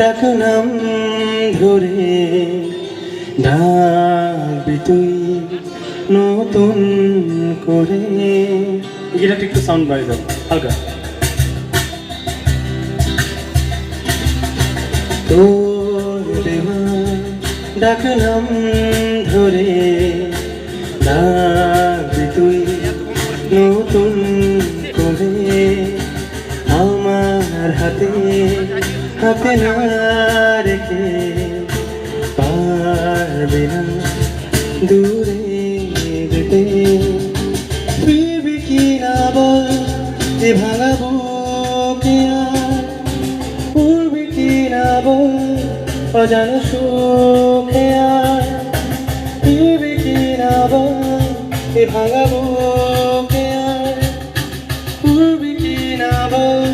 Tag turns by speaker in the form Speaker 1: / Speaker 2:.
Speaker 1: ডাক নাম ধরে, ডাকবি তুই নতুন করে। গিটারটা একটু সাউন্ড বাড়িয়ে দাও, হালকা। তোর দেওয়া ডাক নাম ধরে, ডাকবি তুই নতুন করে। আমার হাতে হাতে রেখে পারবে না দূরে যেতে। কি না বল, এ ভাঙা বুকে আর। কি না বল সুখে আর। কি না বল, এ ভাঙা বুকে আর। উড়বি কি না বল